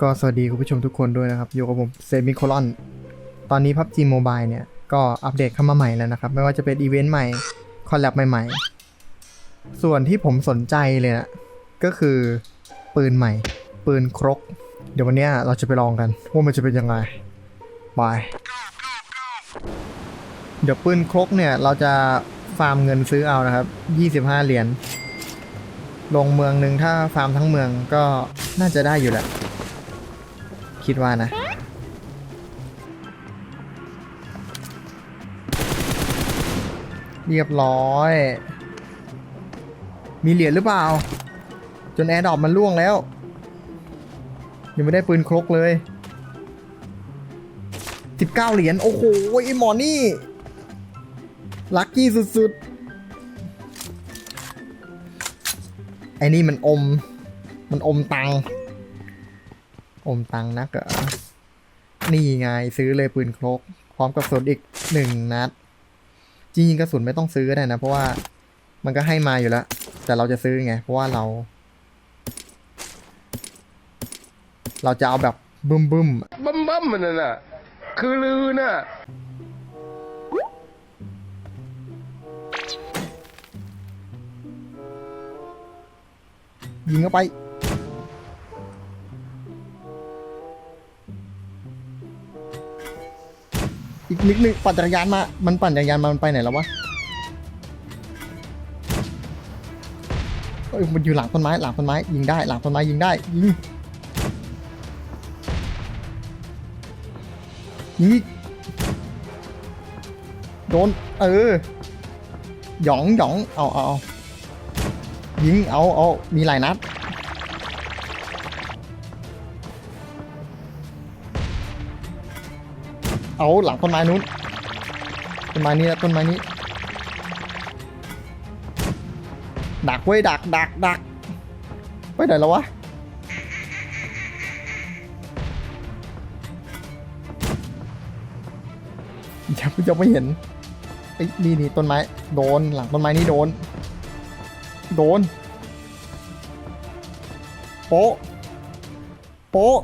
ก็สวัสดีคุณผู้ชมทุกคนด้วยนะครับ อยู่กับผมเซมิโคลอน ตอนนี้ PUBG Mobile เนี่ย ก็อัปเดตเข้ามาใหม่แล้วนะครับ ไม่ว่าจะเป็นอีเวนต์ใหม่ คอลแลบใหม่ ๆ ส่วนที่ผมสนใจเลยนะ ก็คือปืนใหม่ ปืนครก เดี๋ยววันนี้เราจะไปลองกัน ว่ามันจะเป็นยังไงบายเดี๋ยวปืนครกเนี่ย เราจะฟาร์มเงินซื้อเอานะครับ 25 เหรียญลงเมืองหนึ่งถ้าฟาร์มทั้งเมืองก็น่าจะได้อยู่แหละ คิดว่านะ เรียบร้อย มีเหรียญหรือเปล่า จนแอร์ดรอปมันล่วงแล้ว ยังไม่ได้ปืนครกเลย 19 เหรียญ โอ้โหไอหมอนี่ ลัคกี้สุดๆ ไอ้นี่มันอม มันอมตังค์ อมตังค์นักเหรอนี่ไงซื้อเลยปืนครก พร้อมกับสนอีกหนึ่งนัด จริงๆกระสุนไม่ต้องซื้อก็ได้นะ เพราะว่ามันก็ให้มาอยู่แล้ว แต่เราจะซื้อไง เพราะว่าเรา เราจะเอาแบบบึ้มบึ้มๆบัมบัมมันน่ะนะคือลือน่ะยิงเข้าไป อีกนิดนึงปั่นจักรยานมา มันปั่นจักรยานมา มันไปไหนแล้ววะเอ้ยมันอยู่หลังต้นไม้ หลังต้นไม้ ยิงได้ หลังต้นไม้ยิงได้ ยิงยิงอีกโดน เออ หยองหยอง เอาเอาเอายิง เอาเอามีหลายนัด เอาหลังต้นไม้นู้นต้นไม้นี้นะต้นไม้นี้ ดักเว้ยดักดักดักไปไหนแล้ววะยังยังไม่เห็นไอ้นี่นี่ต้นไม้ โดนหลังต้นไม้นี้โดน โดน โป๊ะ โป๊ะ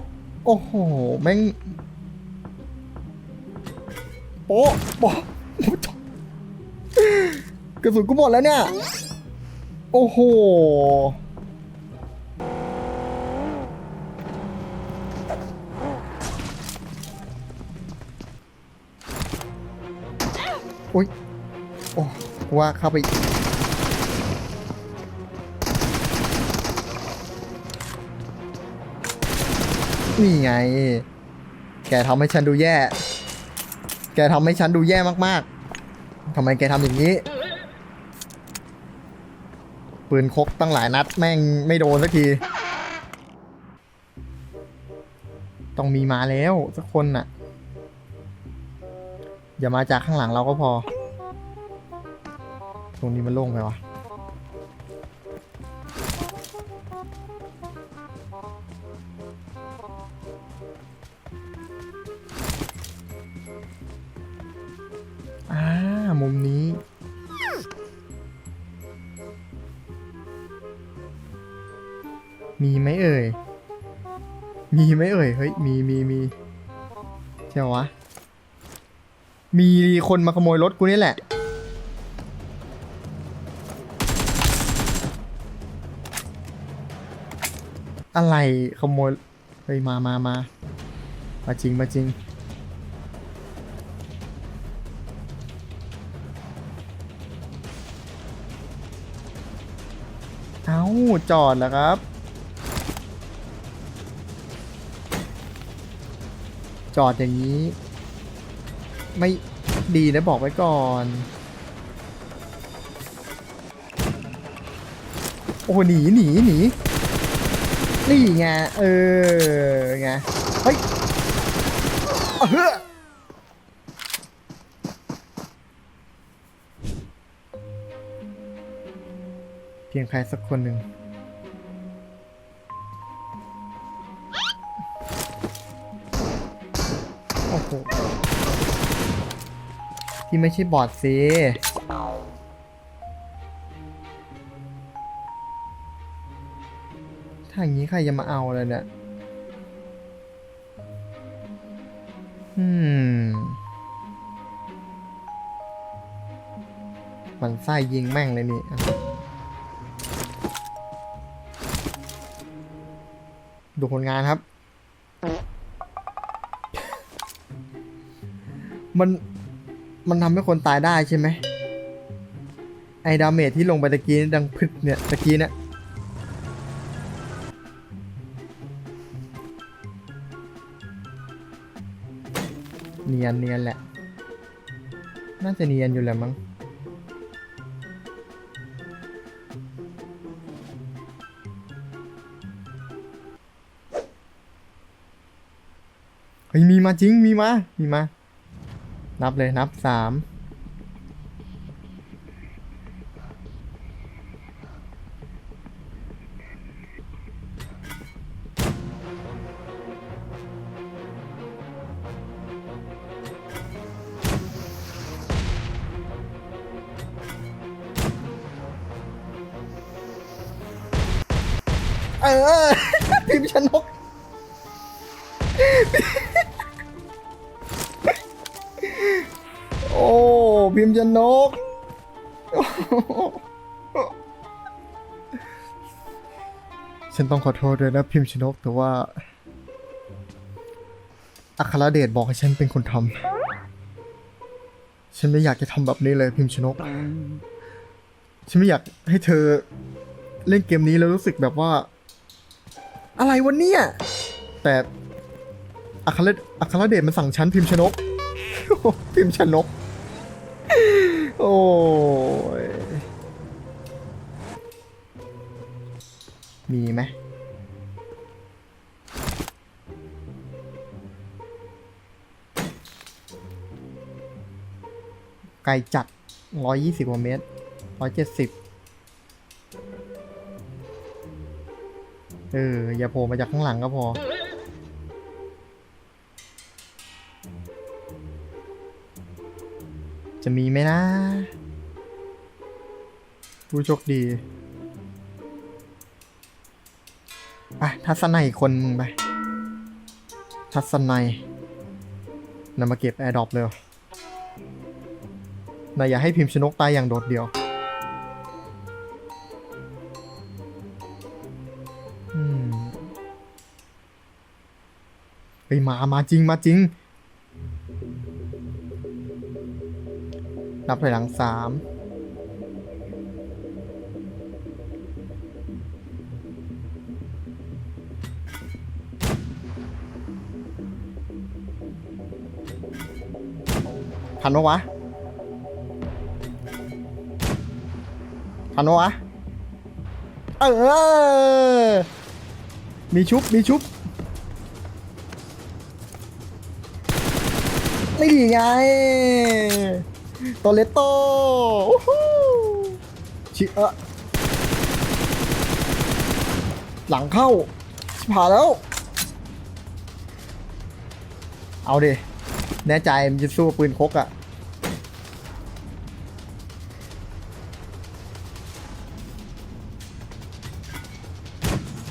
โอ้โห แม่ง โป๊ะโป๊ะกระสุนกูหมดแล้วเนี่ย โอ้โห โอ้ย โอ้ว่าเข้าไปนี่ไง แกทำให้ฉันดูแย่ แกทำให้ฉันดูแย่มากๆทำไมแกทำอย่างนี้ ปืนคกตั้งหลายนัดแม่งไม่โดนสักที ต้องมีมาแล้วสักคนน่ะ อย่ามาจากข้างหลังเราก็พอ ตรงนี้มันโล่งไปวะ มีไหมเอ่ย มีไหมเอ่ย เฮ้ย มีมีมีใช่วะ มีคนมาขโมยรถกูนี่แหละ อะไรขโมย เฮ้ย มามามามาจริงมาจริงเอ้าจอดแล้วครับ จอดอย่างนี้ ไม่ดีนะบอกไว้ก่อน โอ้โหหนีหนีหนีนี่ไงเออไงเฮ้ยเอาเฮ้อเพียงใครสักคนหนึ่ง ที่ไม่ใช่บอดสิถ้าอย่างนี้ใครจะมาเอาเลยเนี่ย อืม มันไส้ยิงแม่งเลยนี่ดูผลงานครับ มัน มันทำให้คนตายได้ใช่ไหม ไอ้ดาเมจที่ลงไปตะกี้ดังพึดเนี่ยตะกี้เนี่ยเนียนเนียนแหละ น่าจะเนียนอยู่แหละมั้ง เฮ้ยมีมาจริง มีมา มีมา นับเลยนับสามเออพิมพ์ชนก พิมพ์ชนก ฉันต้องขอโทษด้วยนะพิมพ์ชนกแต่ว่า อัครเดชบอกให้ฉันเป็นคนทำ ฉันไม่อยากจะทำแบบนี้เลยพิมพ์ชนก ฉันไม่อยากให้เธอเล่นเกมนี้แล้วรู้สึกแบบว่า อะไรวะเนี่ย แต่อัครอัครเดชมันสั่งฉันพิมพ์ชนก พิมพ์ชนก โอ้ย มีไหมไกลจัด 120กว่าเมตร 170 เออ อย่าโผล่มาจากข้างหลังก็พอ จะมีไหมนะ ผู้โชคดีไปทัศนัยคนมึงไป ทัศนัยนำมาเก็บแอร์ดรอปเลยนายอย่าให้พิมพ์ชนกตายอย่างโดดเดี่ยวอืมไปมา มาจริง มาจริง นับถอยหลังสามทันปะวะ ทันปะวะ เออ มีชุบ มีชุบ นี่ไง โตเลโตอู้หูชิเอะหลังเข้าชิบหาแล้ว เอาดิ แน่ใจมันจะสู้ปืนคกอะ่ะ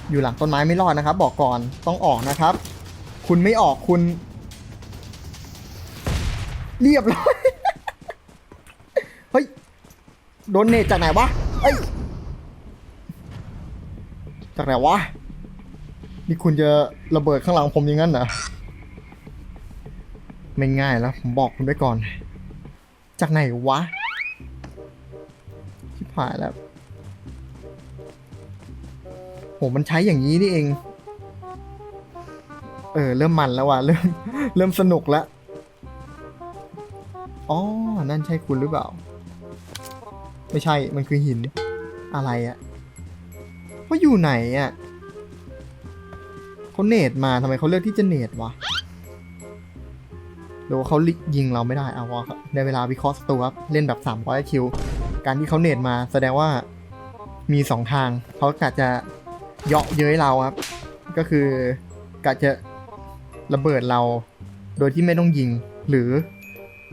อยู่หลังต้นไม้ไม่รอดนะครับ บอกก่อนต้องออกนะครับ คุณไม่ออกคุณ เรียบร้อย เฮ้ย โดนเนจากไหนวะเอ้ยจากไหนวะ นี่คุณจะระเบิดข้างหลังผมอย่างนั้นเหรอไม่ง่ายแล้วผมบอกคุณไว้ก่อน จากไหนวะชิบหายแล้วโหมันใช้อย่างนี้นี่เอง เออ เริ่มมันแล้วว่ะเริ่มเริ่มสนุกแล้วอ๋อ นั่นใช่คุณหรือเปล่า ไม่ใช่ มันคือหิน อะไรอะว่าอยู่ไหนอะเขาเนตมาทำไมเขาเลือกที่จะเนตวะหรือว่าเขายิงเราไม่ได้เอาวะในเวลาวิเคราะห์สตูครับเล่นแบบ300คิว การที่เขาเนตมาแสดงว่ามีสองทาง เขากะจะเยาะเย้ยเราครับ ก็คือกะจะระเบิดเรา โดยที่ไม่ต้องยิง หรือ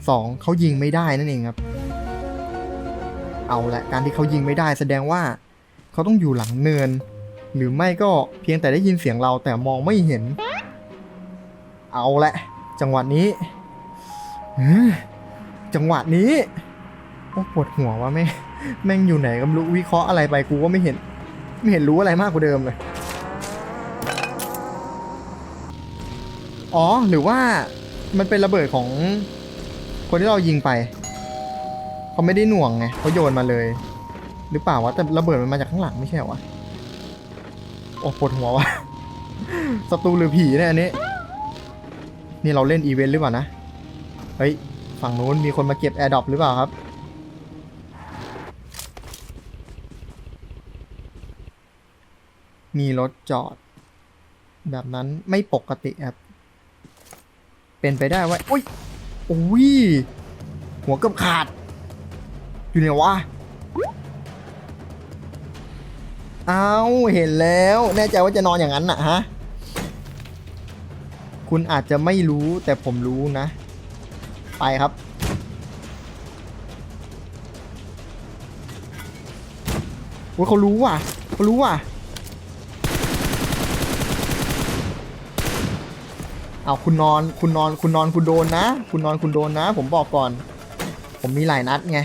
สองเขายิงไม่ได้นั่นเองครับ เอาละการที่เขายิงไม่ได้แสดงว่าเขาต้องอยู่หลังเนิน หรือไม่ก็เพียงแต่ได้ยินเสียงเราแต่มองไม่เห็น เอาละจังหวะนี้จังหวะนี้โอ้ปวดหัวว่าแม่แม่งอยู่ไหนก็ไม่รู้วิเคราะห์อะไรไปกูก็ไม่เห็น ไม่เห็นรู้อะไรมากกว่าเดิมเลย อ๋อหรือว่ามันเป็นระเบิดของคนที่เรายิงไป เขาไม่ได้หน่วงไงเขาโยนมาเลย หรือเปล่าวะแต่ระเบิดมันมาจากข้างหลังไม่ใช่เหรอวะโอ้ปวดหัววะศัตรูหรือผีเนี่ยอันนี้ นี่เราเล่นอีเวนต์หรือเปล่านะเฮ้ยฝั่งนู้นมีคนมาเก็บแอร์ดรอปหรือเปล่าครับมีรถจอด แบบนั้นไม่ปกติครับ เป็นไปได้ว่าโอ้ยโอ้ยหัวเกือบขาด อยู่ไหนวะเอาเห็นแล้ว แน่ใจว่าจะนอนอย่างนั้นน่ะฮะ คุณอาจจะไม่รู้แต่ผมรู้นะ ไปครับโอ้ยเขารู้ว่ะเขารู้ว่ะ เอาคุณนอนคุณนอนคุณนอนคุณโดนนะ คุณนอนคุณโดนนะ ผมบอกก่อน ผมมีหลายนัดไง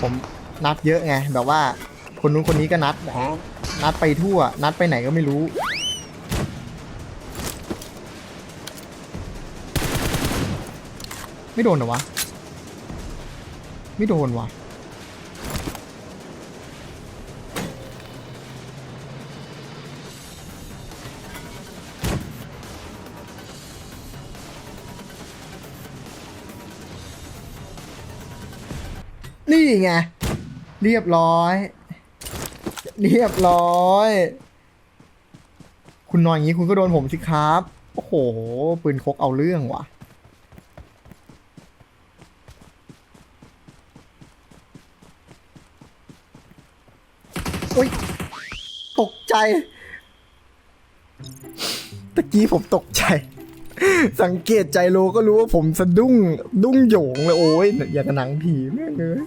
ผมนัดเยอะไงแบบว่า คนนู้นคนนี้ก็นัดนัดไปทั่ว นัดไปไหนก็ไม่รู้ ไม่โดนเหรอวะ ไม่โดนวะ นี่ไง เรียบร้อย เรียบร้อย คุณนอนอย่างนี้คุณก็โดนผมสิครับ โอ้โห ปืนคกเอาเรื่องว่ะโอ้ยตกใจ ตะกี้ผมตกใจ สังเกตใจโลก็รู้ว่าผมสะดุ้งดุ้งโหยงเลยโอ้ยอยากกับหนังผีแม่งเลย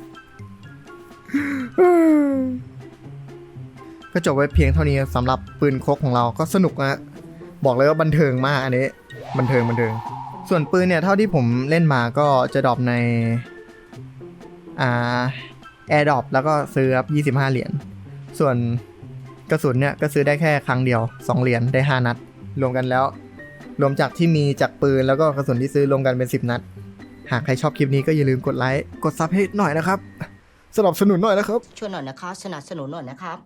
ก็จบไว้เพียงเท่านี้สำหรับปืนคกของเราก็สนุกนะบอกเลยว่าบันเทิงมากอันนี้ บันเทิงบันเทิง ส่วนปืนเนี่ยเท่าที่ผมเล่นมาก็จะดรอปในอ่าแอร์ดรอปแล้วก็ซื้อครับ 25 เหรียญ ส่วนกระสุนเนี่ยก็ซื้อได้แค่ครั้งเดียว 2 เหรียญได้ 5 นัด รวมกันแล้ว รวมจากที่มีจากปืนแล้วก็กระสุนที่ซื้อรวมกันเป็น 10 นัด หากใครชอบคลิปนี้ก็อย่าลืมกดไลค์ กดซับให้หน่อยนะครับ สนับสนุนหน่อยนะครับ ช่วยหน่อยนะครับ สนับสนุนหน่อยนะครับ